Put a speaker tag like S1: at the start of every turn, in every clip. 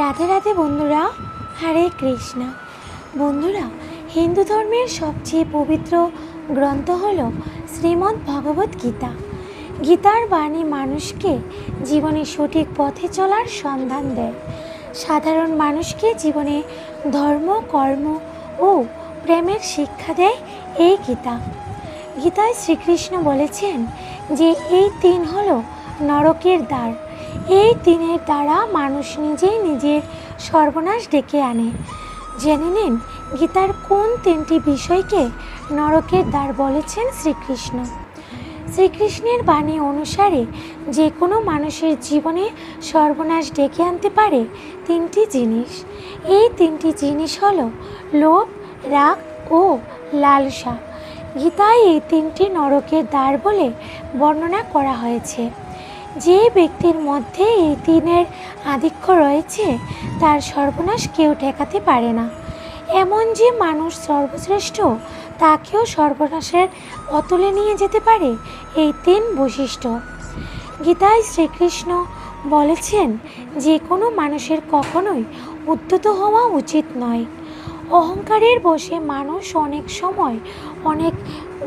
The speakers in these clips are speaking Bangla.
S1: রাধে বন্ধুরা, হরে কৃষ্ণ। বন্ধুরা, হিন্দু ধর্মের সবচেয়ে পবিত্র গ্রন্থ হল শ্রীমদ্ ভগবত গীতা। গীতার বাণী মানুষকে জীবনে সঠিক পথে চলার সন্ধান দেয়। সাধারণ মানুষকে জীবনে ধর্ম, কর্ম ও প্রেমের শিক্ষা দেয় এই গীতা। গীতায় শ্রীকৃষ্ণ বলেছেন যে এই তিন হল নরকের দ্বার। এই তিনের দ্বারা মানুষ নিজেই নিজের সর্বনাশ ডেকে আনে। জেনে নিন, গীতার কোন তিনটি বিষয়কে নরকের দ্বার বলেছেন শ্রীকৃষ্ণ। শ্রীকৃষ্ণের বাণী অনুসারে যে কোনো মানুষের জীবনে সর্বনাশ ডেকে আনতে পারে তিনটি জিনিস। এই তিনটি জিনিস হলো লোভ, রাগ ও লালসা। গীতায় এই তিনটি নরকের দ্বার বলে বর্ণনা করা হয়েছে। যে ব্যক্তির মধ্যে এই তিনের আধিক্য রয়েছে, তার সর্বনাশ কেউ ঠেকাতে পারে না। এমন যে মানুষ সর্বশ্রেষ্ঠ, তাকেও সর্বনাশের অতলে নিয়ে যেতে পারে, এই তিন বৈশিষ্ট্য। গীতায় শ্রীকৃষ্ণ বলেছেন, যে কোনো মানুষের কখনোই উদ্যত হওয়া উচিত নয়। অহংকারের বসে মানুষ অনেক সময় অনেক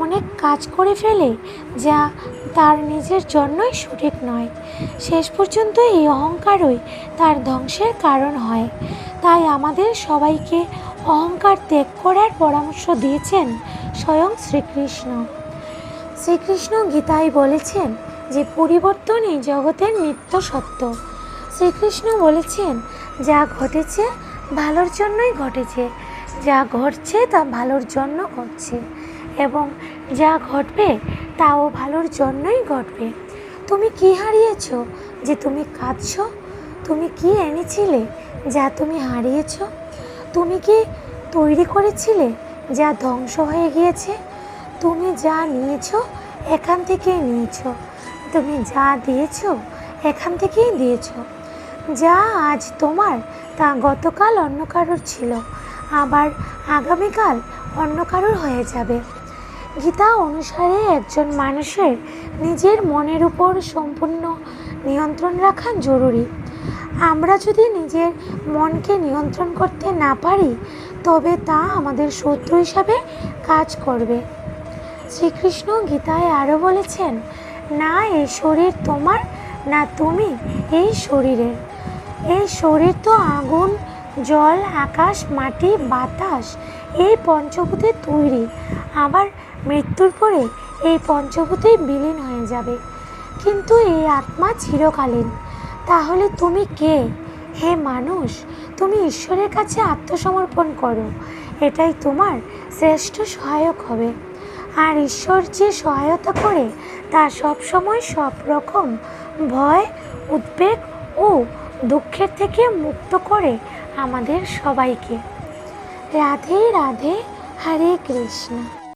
S1: অনেক কাজ করে ফেলে যা তার নিজের জন্যই সঠিক নয়। শেষ পর্যন্ত এই অহংকারই তার ধ্বংসের কারণ হয়। তাই আমাদের সবাইকে অহংকার ত্যাগ করার পরামর্শ দিয়েছেন স্বয়ং শ্রীকৃষ্ণ। শ্রীকৃষ্ণ গীতায় বলেছেন যে পরিবর্তন এই জগতের নিত্য সত্য। শ্রীকৃষ্ণ বলেছেন, যা ঘটেছে ভালোর জন্যই ঘটেছে। যা ঘটছে তা ভালোর জন্য ঘটছে এবং যা ঘটবে তাও ভালোর জন্যই ঘটবে। তুমি কি হারিয়েছ যে তুমি কাঁদছ? তুমি কি এনেছিলে যা তুমি হারিয়েছ? তুমি কি তৈরি করেছিলে যা ধ্বংস হয়ে গিয়েছে? তুমি যা নিয়েছো এখান থেকেই নিয়েছো। তুমি যা দিয়েছ এখান থেকেই দিয়েছ। যা আজ তোমার তা গতকাল অন্য কারোর ছিল। আবার আগামীকাল অন্য কারোর হয়ে যাবে। গীতা অনুসারে একজন মানুষের নিজের মনের উপর সম্পূর্ণ নিয়ন্ত্রণ রাখা জরুরি। আমরা যদি নিজের মনকে নিয়ন্ত্রণ করতে না পারি, তবে তা আমাদের শত্রু হিসাবে কাজ করবে। শ্রীকৃষ্ণ গীতায় আরও বলেছেন, না এই শরীর তোমার, না তুমি এই শরীরের। এই শরীর তো আগুন জল, আকাশ, মাটি, বাতাস এই পঞ্চভূতে তৈরি। আবার মৃত্যুর পরে এই পঞ্চভূতে বিলীন হয়ে যাবে। কিন্তু এই আত্মা চিরকালীন। তাহলে তুমি কে? হে মানুষ, তুমি ঈশ্বরের কাছে আত্মসমর্পণ করো। এটাই তোমার শ্রেষ্ঠ সহায়ক হবে। আর ঈশ্বর যে সহায়তা করে, তা সবসময় সব রকম ভয়, উদ্বেগ ও দুঃখের থেকে মুক্ত করে আমাদের সবাইকে। রাধে রাধে হরে কৃষ্ণ।